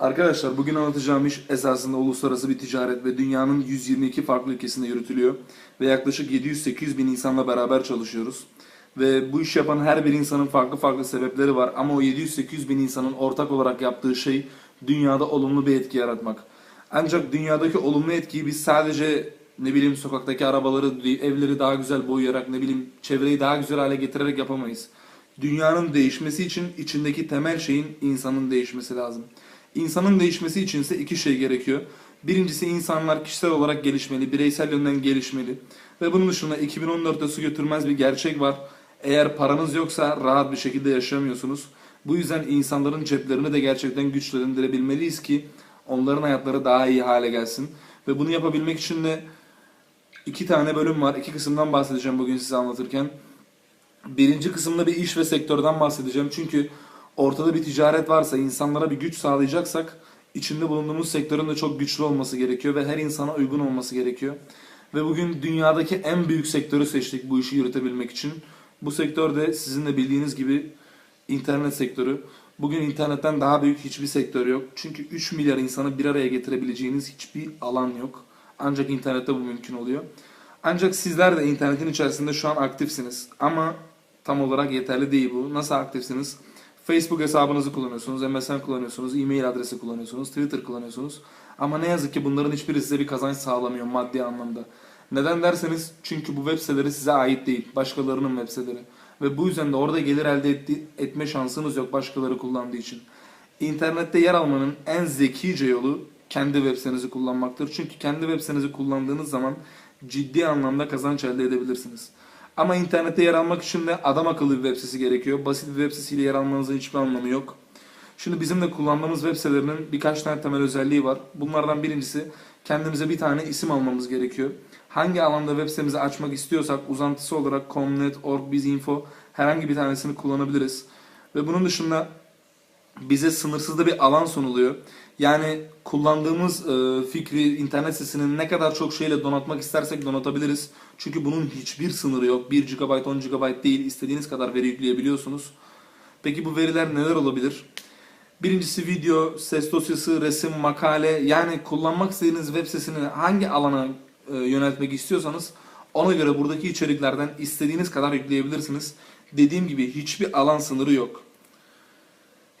Arkadaşlar bugün anlatacağım iş esasında uluslararası bir ticaret ve dünyanın 122 farklı ülkesinde yürütülüyor. Ve yaklaşık 700-800 bin insanla beraber çalışıyoruz. Ve bu iş yapan her bir insanın farklı farklı sebepleri var ama o 700-800 bin insanın ortak olarak yaptığı şey dünyada olumlu bir etki yaratmak. Ancak dünyadaki olumlu etkiyi biz sadece ne bileyim sokaktaki arabaları, evleri daha güzel boyayarak, ne bileyim çevreyi daha güzel hale getirerek yapamayız. Dünyanın değişmesi için içindeki temel şeyin insanın değişmesi lazım. İnsanın değişmesi için ise iki şey gerekiyor. Birincisi insanlar kişisel olarak gelişmeli, bireysel yönden gelişmeli. Ve bunun dışında 2014'te su götürmez bir gerçek var. Eğer paranız yoksa rahat bir şekilde yaşamıyorsunuz. Bu yüzden insanların ceplerini de gerçekten güçlendirebilmeliyiz ki onların hayatları daha iyi hale gelsin. Ve bunu yapabilmek için de iki tane bölüm var. İki kısımdan bahsedeceğim bugün size anlatırken. Birinci kısımda bir iş ve sektörden bahsedeceğim. Çünkü ortada bir ticaret varsa, insanlara bir güç sağlayacaksak içinde bulunduğumuz sektörün de çok güçlü olması gerekiyor ve her insana uygun olması gerekiyor. Ve bugün dünyadaki en büyük sektörü seçtik bu işi yürütebilmek için. Bu sektör de sizin de bildiğiniz gibi internet sektörü. Bugün internetten daha büyük hiçbir sektör yok. Çünkü 3 milyar insanı bir araya getirebileceğiniz hiçbir alan yok. Ancak internette bu mümkün oluyor. Ancak sizler de internetin içerisinde şu an aktifsiniz. Ama tam olarak yeterli değil bu. Nasıl aktifsiniz? Facebook hesabınızı kullanıyorsunuz, MSN kullanıyorsunuz, e-mail adresi kullanıyorsunuz, Twitter kullanıyorsunuz. Ama ne yazık ki bunların hiçbiri size bir kazanç sağlamıyor maddi anlamda. Neden derseniz çünkü bu web siteleri size ait değil. Başkalarının web siteleri. Ve bu yüzden de orada gelir elde etme şansınız yok başkaları kullandığı için. İnternette yer almanın en zekice yolu kendi web sitenizi kullanmaktır. Çünkü kendi web sitenizi kullandığınız zaman ciddi anlamda kazanç elde edebilirsiniz. Ama internette yer almak için de adam akıllı bir web sitesi gerekiyor. Basit bir web sitesiyle yer almanızın hiçbir anlamı yok. Şimdi bizim de kullandığımız web sitelerinin birkaç tane temel özelliği var. Bunlardan birincisi kendimize bir tane isim almamız gerekiyor. Hangi alanda web sitemizi açmak istiyorsak uzantısı olarak .com.net, org, bizinfo herhangi bir tanesini kullanabiliriz. Ve bunun dışında bize sınırsız da bir alan sunuluyor. Yani kullandığımız e, fikri internet sitesinin ne kadar çok şeyle donatmak istersek donatabiliriz. Çünkü bunun hiçbir sınırı yok. 1 GB, 10 GB değil. istediğiniz kadar veri yükleyebiliyorsunuz. Peki bu veriler neler olabilir? Birincisi video, ses dosyası, resim, makale yani kullanmak istediğiniz web sitesini hangi alana e, yöneltmek istiyorsanız ona göre buradaki içeriklerden istediğiniz kadar yükleyebilirsiniz. Dediğim gibi hiçbir alan sınırı yok.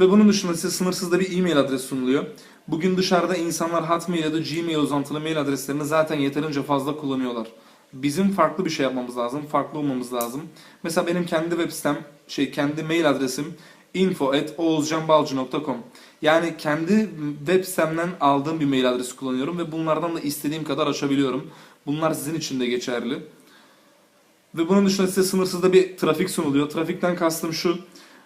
Ve bunun dışında size sınırsız da bir e-mail adresi sunuluyor. Bugün dışarıda insanlar Hotmail ya da Gmail uzantılı mail adreslerini zaten yeterince fazla kullanıyorlar. Bizim farklı bir şey yapmamız lazım, farklı olmamız lazım. Mesela benim kendi web sitem, şey kendi mail adresim info@oğuzcanbalcı.com. Yani kendi web sitemden aldığım bir mail adresi kullanıyorum ve bunlardan da istediğim kadar açabiliyorum. Bunlar sizin için de geçerli. Ve bunun dışında size sınırsız da bir trafik sunuluyor. Trafikten kastım şu.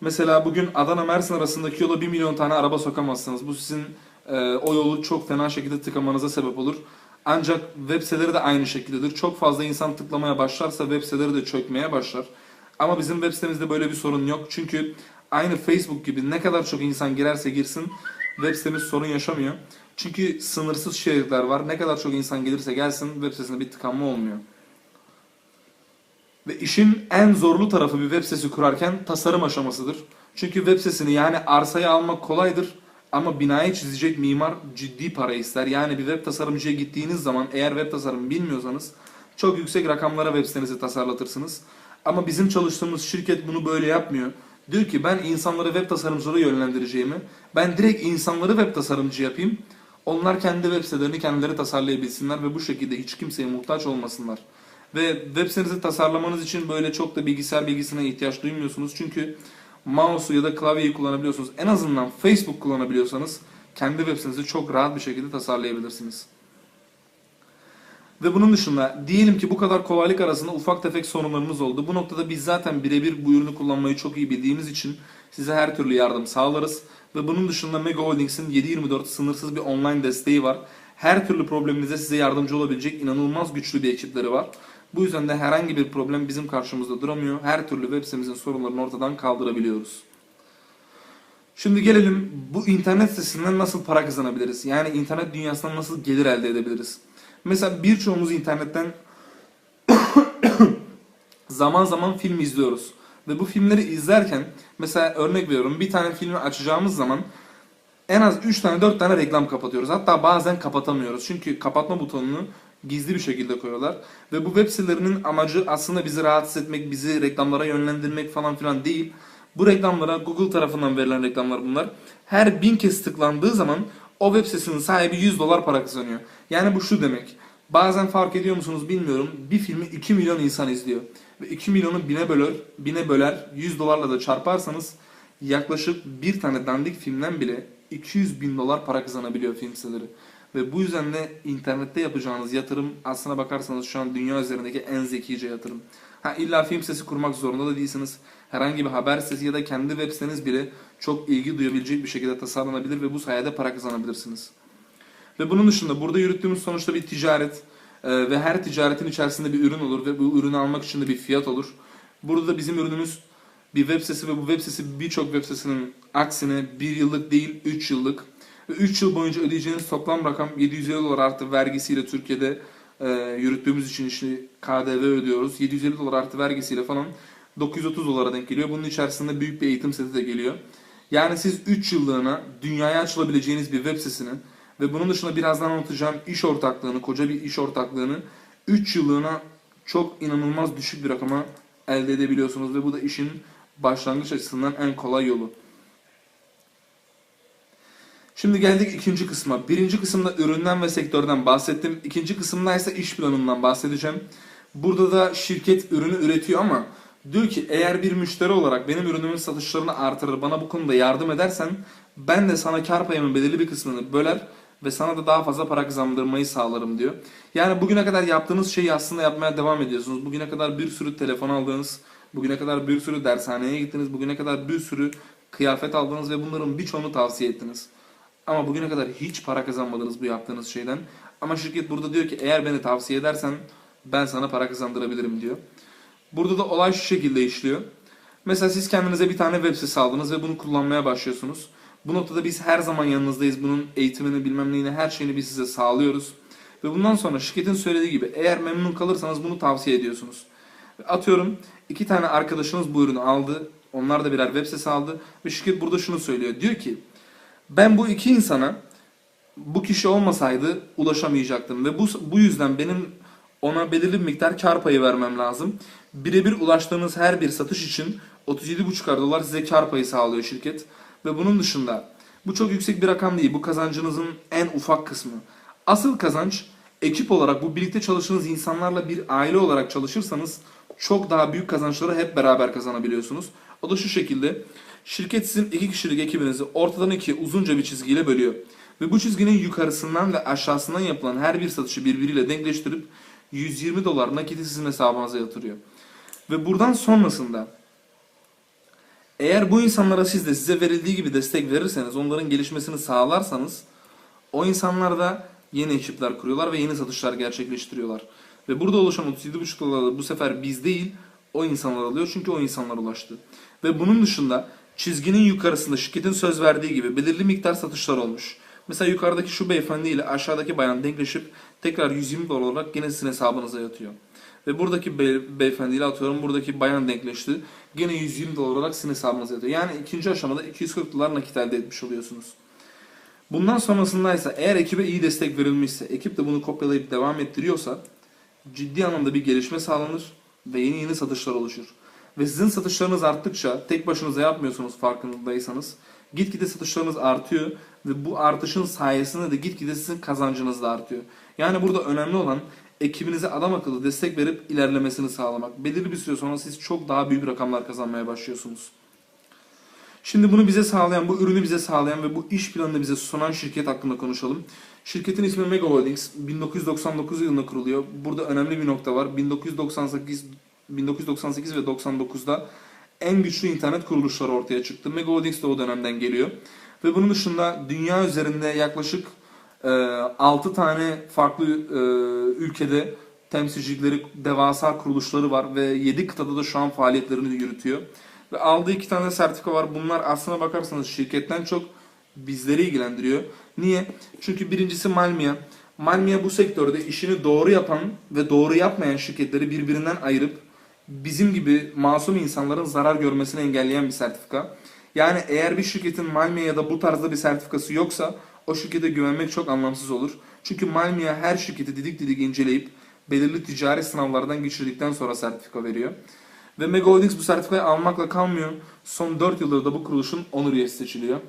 Mesela bugün Adana Mersin arasındaki yola 1 milyon tane araba sokamazsınız. Bu sizin e, o yolu çok fena şekilde tıkamanıza sebep olur. Ancak web siteleri de aynı şekildedir. Çok fazla insan tıklamaya başlarsa web siteleri de çökmeye başlar. Ama bizim web sitemizde böyle bir sorun yok. Çünkü aynı Facebook gibi ne kadar çok insan girerse girsin web sitemiz sorun yaşamıyor. Çünkü sınırsız şeritler var. Ne kadar çok insan gelirse gelsin web sitesinde bir tıkanma olmuyor. Ve işin en zorlu tarafı bir web sitesi kurarken tasarım aşamasıdır. Çünkü web sitesini yani arsayı almak kolaydır ama binayı çizecek mimar ciddi para ister. Yani bir web tasarımcıya gittiğiniz zaman eğer web tasarımı bilmiyorsanız çok yüksek rakamlara web sitenizi tasarlatırsınız. Ama bizim çalıştığımız şirket bunu böyle yapmıyor. Diyor ki ben insanları web tasarımcılara yönlendireceğimi, ben direkt insanları web tasarımcı yapayım. Onlar kendi web sitelerini kendileri tasarlayabilsinler ve bu şekilde hiç kimseye muhtaç olmasınlar. Ve web sitenizi tasarlamanız için böyle çok da bilgisayar bilgisine ihtiyaç duymuyorsunuz. Çünkü mouse'u ya da klavyeyi kullanabiliyorsunuz. En azından Facebook kullanabiliyorsanız kendi web sitenizi çok rahat bir şekilde tasarlayabilirsiniz. Ve bunun dışında diyelim ki bu kadar kolaylık arasında ufak tefek sorunlarımız oldu. Bu noktada biz zaten birebir bu ürünü kullanmayı çok iyi bildiğimiz için size her türlü yardım sağlarız. Ve bunun dışında Mega Holdings'in 7/24 sınırsız bir online desteği var. Her türlü probleminize size yardımcı olabilecek inanılmaz güçlü bir ekipleri var. Bu yüzden de herhangi bir problem bizim karşımızda duramıyor. Her türlü web sitemizin sorunlarını ortadan kaldırabiliyoruz. Şimdi gelelim bu internet sitesinden nasıl para kazanabiliriz? Yani internet dünyasından nasıl gelir elde edebiliriz? Mesela birçoğumuz internetten zaman zaman film izliyoruz. Ve bu filmleri izlerken mesela örnek veriyorum bir tane filmi açacağımız zaman en az 3 tane 4 tane reklam kapatıyoruz. Hatta bazen kapatamıyoruz. Çünkü kapatma butonunu gizli bir şekilde koyuyorlar. Ve bu web sitelerinin amacı aslında bizi rahatsız etmek, bizi reklamlara yönlendirmek falan filan değil. Bu reklamlara Google tarafından verilen reklamlar bunlar. Her bin kez tıklandığı zaman o web sitesinin sahibi 100 dolar para kazanıyor. Yani bu şu demek. Bazen fark ediyor musunuz bilmiyorum. Bir filmi 2 milyon insan izliyor. Ve 2 milyonu bine böler, bine böler 100 dolarla da çarparsanız yaklaşık bir tane dandik filmden bile 200 bin dolar para kazanabiliyor film siteleri. Ve bu yüzden de internette yapacağınız yatırım aslına bakarsanız şu an dünya üzerindeki en zekice yatırım. Ha illa film sitesi kurmak zorunda da değilsiniz. Herhangi bir haber sitesi ya da kendi web siteniz bile çok ilgi duyabilecek bir şekilde tasarlanabilir ve bu sayede para kazanabilirsiniz. Ve bunun dışında burada yürüttüğümüz sonuçta bir ticaret e, ve her ticaretin içerisinde bir ürün olur ve bu ürünü almak için de bir fiyat olur. Burada da bizim ürünümüz bir web sitesi ve bu web sitesi birçok web sitesinin aksine bir yıllık değil 3 yıllık 3 yıl boyunca ödeyeceğiniz toplam rakam 750 dolar artı vergisiyle Türkiye'de e, yürüttüğümüz için işte KDV ödüyoruz. 750 dolar artı vergisiyle falan 930 dolara denk geliyor. Bunun içerisinde büyük bir eğitim seti de geliyor. Yani siz 3 yıllığına dünyaya açılabileceğiniz bir web sitesini ve bunun dışında birazdan anlatacağım iş ortaklığını, koca bir iş ortaklığını 3 yıllığına çok inanılmaz düşük bir rakama elde edebiliyorsunuz ve bu da işin başlangıç açısından en kolay yolu. Şimdi geldik ikinci kısma. Birinci kısımda üründen ve sektörden bahsettim. İkinci kısımda ise iş planından bahsedeceğim. Burada da şirket ürünü üretiyor ama diyor ki eğer bir müşteri olarak benim ürünümün satışlarını artırır, bana bu konuda yardım edersen ben de sana kar payımın belirli bir kısmını böler ve sana da daha fazla para kazandırmayı sağlarım diyor. Yani bugüne kadar yaptığınız şeyi aslında yapmaya devam ediyorsunuz. Bugüne kadar bir sürü telefon aldınız, bugüne kadar bir sürü dershaneye gittiniz, bugüne kadar bir sürü kıyafet aldınız ve bunların birçoğunu tavsiye ettiniz. Ama bugüne kadar hiç para kazanmadınız bu yaptığınız şeyden. Ama şirket burada diyor ki eğer beni tavsiye edersen ben sana para kazandırabilirim diyor. Burada da olay şu şekilde işliyor. Mesela siz kendinize bir tane web sitesi aldınız ve bunu kullanmaya başlıyorsunuz. Bu noktada biz her zaman yanınızdayız. Bunun eğitimini bilmem neyini her şeyini biz size sağlıyoruz. Ve bundan sonra şirketin söylediği gibi eğer memnun kalırsanız bunu tavsiye ediyorsunuz. Atıyorum iki tane arkadaşınız bu ürünü aldı. Onlar da birer web sitesi aldı. Ve şirket burada şunu söylüyor. Diyor ki ben bu iki insana bu kişi olmasaydı ulaşamayacaktım ve bu bu yüzden benim ona belirli bir miktar kar payı vermem lazım. Birebir ulaştığınız her bir satış için 37,5 dolar size kar payı sağlıyor şirket. Ve bunun dışında bu çok yüksek bir rakam değil. Bu kazancınızın en ufak kısmı. Asıl kazanç ekip olarak bu birlikte çalıştığınız insanlarla bir aile olarak çalışırsanız çok daha büyük kazançları hep beraber kazanabiliyorsunuz. O da şu şekilde. Şirket sizin iki kişilik ekibinizi ortadan ikiye uzunca bir çizgiyle bölüyor. Ve bu çizginin yukarısından ve aşağısından yapılan her bir satışı birbiriyle denkleştirip 120 dolar nakiti sizin hesabınıza yatırıyor. Ve buradan sonrasında eğer bu insanlara siz de size verildiği gibi destek verirseniz, onların gelişmesini sağlarsanız o insanlar da yeni ekipler kuruyorlar ve yeni satışlar gerçekleştiriyorlar. Ve burada oluşan 37,5 dolar bu sefer biz değil o insanlar alıyor çünkü o insanlar ulaştı. Ve bunun dışında çizginin yukarısında şirketin söz verdiği gibi belirli miktar satışlar olmuş. Mesela yukarıdaki şu beyefendi ile aşağıdaki bayan denkleşip tekrar 120 dolar olarak yine sizin hesabınıza yatıyor. Ve buradaki be beyefendiyle atıyorum buradaki bayan denkleşti. Gene 120 dolar olarak sizin hesabınıza yatıyor. Yani ikinci aşamada 240 dolar nakit elde etmiş oluyorsunuz. Bundan sonrasında ise eğer ekibe iyi destek verilmişse, ekip de bunu kopyalayıp devam ettiriyorsa ciddi anlamda bir gelişme sağlanır ve yeni yeni satışlar oluşur. Ve sizin satışlarınız arttıkça tek başınıza yapmıyorsunuz farkındaysanız gitgide satışlarınız artıyor ve bu artışın sayesinde de gitgide sizin kazancınız da artıyor. Yani burada önemli olan ekibinize adam akıllı destek verip ilerlemesini sağlamak. Belirli bir süre sonra siz çok daha büyük rakamlar kazanmaya başlıyorsunuz. Şimdi bunu bize sağlayan, bu ürünü bize sağlayan ve bu iş planını bize sunan şirket hakkında konuşalım. Şirketin ismi Mega Holdings. 1999 yılında kuruluyor. Burada önemli bir nokta var. 1998 1998 ve 99'da en güçlü internet kuruluşları ortaya çıktı. Mega Holdings de o dönemden geliyor. Ve bunun dışında dünya üzerinde yaklaşık e, 6 tane farklı e, ülkede temsilcileri, devasa kuruluşları var ve 7 kıtada da şu an faaliyetlerini yürütüyor. Ve aldığı iki tane sertifika var. Bunlar aslına bakarsanız şirketten çok bizleri ilgilendiriyor. Niye? Çünkü birincisi Malmia. Malmia bu sektörde işini doğru yapan ve doğru yapmayan şirketleri birbirinden ayırıp bizim gibi masum insanların zarar görmesini engelleyen bir sertifika. Yani eğer bir şirketin Malmia ya da bu tarzda bir sertifikası yoksa o şirkete güvenmek çok anlamsız olur. Çünkü Malmia her şirketi didik didik inceleyip belirli ticari sınavlardan geçirdikten sonra sertifika veriyor. Ve Mega Holdings bu sertifikayı almakla kalmıyor. Son 4 yıldır da bu kuruluşun onur üyesi seçiliyor.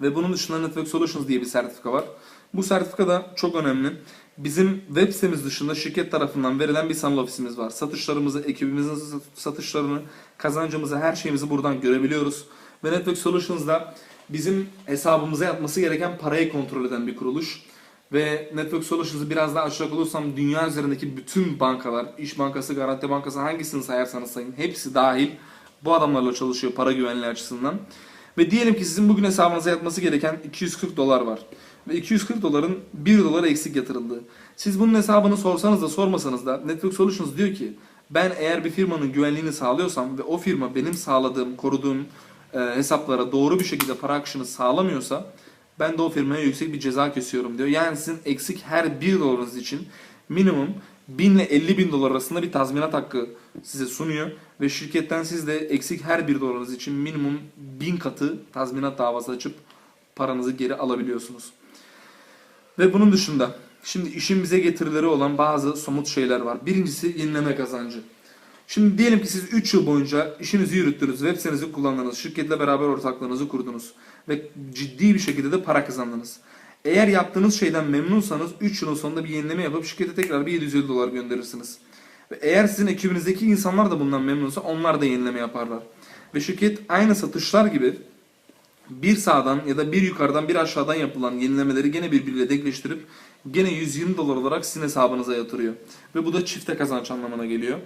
Ve bunun dışında Network Solutions diye bir sertifika var. Bu sertifika da çok önemli. Bizim web sitemiz dışında şirket tarafından verilen bir sanal ofisimiz var. Satışlarımızı, ekibimizin satışlarını, kazancımızı, her şeyimizi buradan görebiliyoruz. Ve Network Solutions'da bizim hesabımıza yatması gereken parayı kontrol eden bir kuruluş. Ve Network Solutions'ı biraz daha açacak olursam dünya üzerindeki bütün bankalar, İş Bankası, Garanti Bankası hangisini sayarsanız sayın hepsi dahil bu adamlarla çalışıyor para güvenliği açısından. Ve diyelim ki sizin bugün hesabınıza yatması gereken 240 dolar var. Ve 240 doların 1 dolar eksik yatırıldı. Siz bunun hesabını sorsanız da sormasanız da Network Solutions diyor ki ben eğer bir firmanın güvenliğini sağlıyorsam ve o firma benim sağladığım, koruduğum e, hesaplara doğru bir şekilde para akışını sağlamıyorsa ben de o firmaya yüksek bir ceza kesiyorum diyor. Yani sizin eksik her 1 dolarınız için minimum 1000 ile 50 bin dolar arasında bir tazminat hakkı size sunuyor. Ve şirketten siz de eksik her 1 dolarınız için minimum 1000 katı tazminat davası açıp paranızı geri alabiliyorsunuz. Ve bunun dışında şimdi işin bize getirileri olan bazı somut şeyler var. Birincisi yenileme kazancı. Şimdi diyelim ki siz 3 yıl boyunca işinizi yürüttünüz, web sitenizi kullandınız, şirketle beraber ortaklığınızı kurdunuz ve ciddi bir şekilde de para kazandınız. Eğer yaptığınız şeyden memnunsanız 3 yılın sonunda bir yenileme yapıp şirkete tekrar bir 750 dolar gönderirsiniz. Ve eğer sizin ekibinizdeki insanlar da bundan memnunsa onlar da yenileme yaparlar. Ve şirket aynı satışlar gibi bir sağdan ya da bir yukarıdan bir aşağıdan yapılan yenilemeleri gene birbiriyle denkleştirip gene 120 dolar olarak sizin hesabınıza yatırıyor. Ve bu da çifte kazanç anlamına geliyor.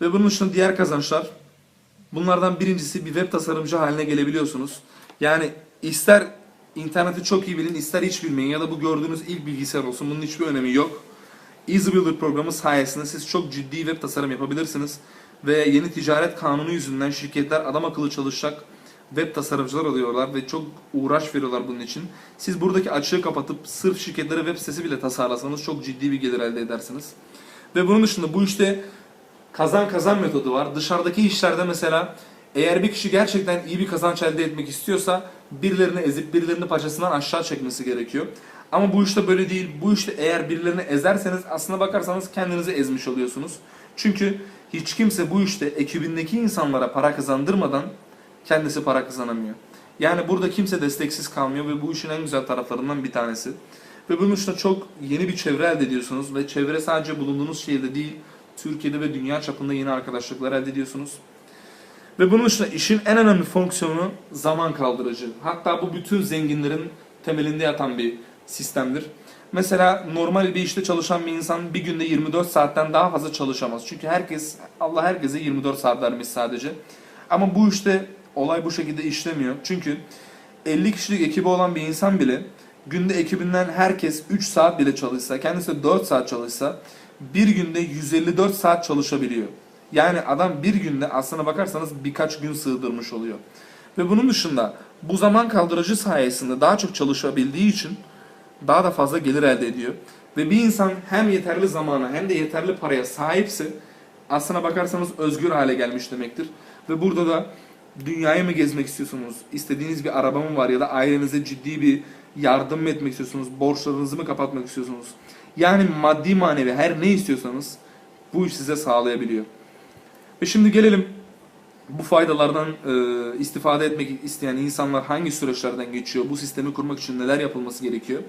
Ve bunun dışında diğer kazançlar bunlardan birincisi bir web tasarımcı haline gelebiliyorsunuz. Yani ister interneti çok iyi bilin ister hiç bilmeyin ya da bu gördüğünüz ilk bilgisayar olsun bunun hiçbir önemi yok. Easy Builder programı sayesinde siz çok ciddi web tasarım yapabilirsiniz. Ve yeni ticaret kanunu yüzünden şirketler adam akıllı çalışacak web tasarımcılar alıyorlar ve çok uğraş veriyorlar bunun için. Siz buradaki açığı kapatıp sırf şirketlere web sitesi bile tasarlasanız çok ciddi bir gelir elde edersiniz. Ve bunun dışında bu işte kazan kazan metodu var. Dışarıdaki işlerde mesela eğer bir kişi gerçekten iyi bir kazanç elde etmek istiyorsa birilerini ezip birilerini paçasından aşağı çekmesi gerekiyor. Ama bu işte böyle değil. Bu işte eğer birilerini ezerseniz aslına bakarsanız kendinizi ezmiş oluyorsunuz. Çünkü hiç kimse bu işte ekibindeki insanlara para kazandırmadan kendisi para kazanamıyor. Yani burada kimse desteksiz kalmıyor ve bu işin en güzel taraflarından bir tanesi. Ve bunun dışında çok yeni bir çevre elde ediyorsunuz ve çevre sadece bulunduğunuz şehirde değil, Türkiye'de ve dünya çapında yeni arkadaşlıklar elde ediyorsunuz. Ve bunun dışında işin en önemli fonksiyonu zaman kaldırıcı. Hatta bu bütün zenginlerin temelinde yatan bir sistemdir. Mesela normal bir işte çalışan bir insan bir günde 24 saatten daha fazla çalışamaz. Çünkü herkes, Allah herkese 24 saat vermiş sadece. Ama bu işte olay bu şekilde işlemiyor. Çünkü 50 kişilik ekibi olan bir insan bile günde ekibinden herkes 3 saat bile çalışsa, kendisi de 4 saat çalışsa bir günde 154 saat çalışabiliyor. Yani adam bir günde aslına bakarsanız birkaç gün sığdırmış oluyor. Ve bunun dışında bu zaman kaldırıcı sayesinde daha çok çalışabildiği için daha da fazla gelir elde ediyor. Ve bir insan hem yeterli zamana hem de yeterli paraya sahipse aslına bakarsanız özgür hale gelmiş demektir. Ve burada da dünyayı mı gezmek istiyorsunuz? İstediğiniz bir araba mı var ya da ailenize ciddi bir yardım mı etmek istiyorsunuz? Borçlarınızı mı kapatmak istiyorsunuz? Yani maddi manevi her ne istiyorsanız bu iş size sağlayabiliyor. Ve şimdi gelelim bu faydalardan e, istifade etmek isteyen insanlar hangi süreçlerden geçiyor? Bu sistemi kurmak için neler yapılması gerekiyor?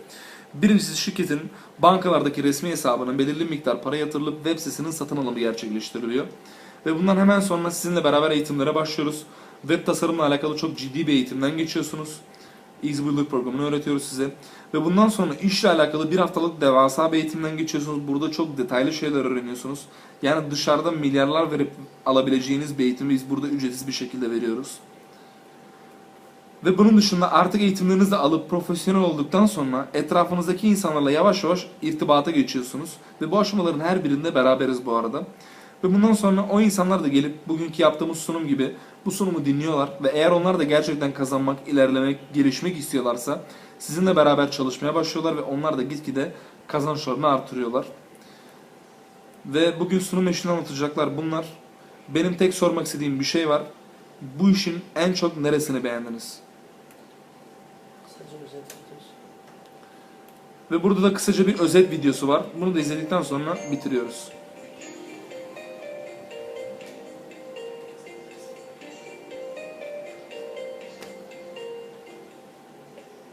Birincisi şirketin bankalardaki resmi hesabına belirli miktar para yatırılıp web sitesinin satın alımı gerçekleştiriliyor. Ve bundan hemen sonra sizinle beraber eğitimlere başlıyoruz. Web tasarımla alakalı çok ciddi bir eğitimden geçiyorsunuz. Easy Builder programını öğretiyoruz size. Ve bundan sonra işle alakalı bir haftalık devasa bir eğitimden geçiyorsunuz. Burada çok detaylı şeyler öğreniyorsunuz. Yani dışarıda milyarlar verip alabileceğiniz bir eğitimi biz burada ücretsiz bir şekilde veriyoruz. Ve bunun dışında artık eğitimlerinizi alıp profesyonel olduktan sonra etrafınızdaki insanlarla yavaş yavaş irtibata geçiyorsunuz. Ve bu aşamaların her birinde beraberiz bu arada. Ve bundan sonra o insanlar da gelip bugünkü yaptığımız sunum gibi bu sunumu dinliyorlar ve eğer onlar da gerçekten kazanmak, ilerlemek, gelişmek istiyorlarsa sizinle beraber çalışmaya başlıyorlar ve onlar da gitgide kazançlarını artırıyorlar. Ve bugün sunum eşini anlatacaklar bunlar. Benim tek sormak istediğim bir şey var. bu işin en çok neresini beğendiniz? Ve burada da kısaca bir özet videosu var. Bunu da izledikten sonra bitiriyoruz.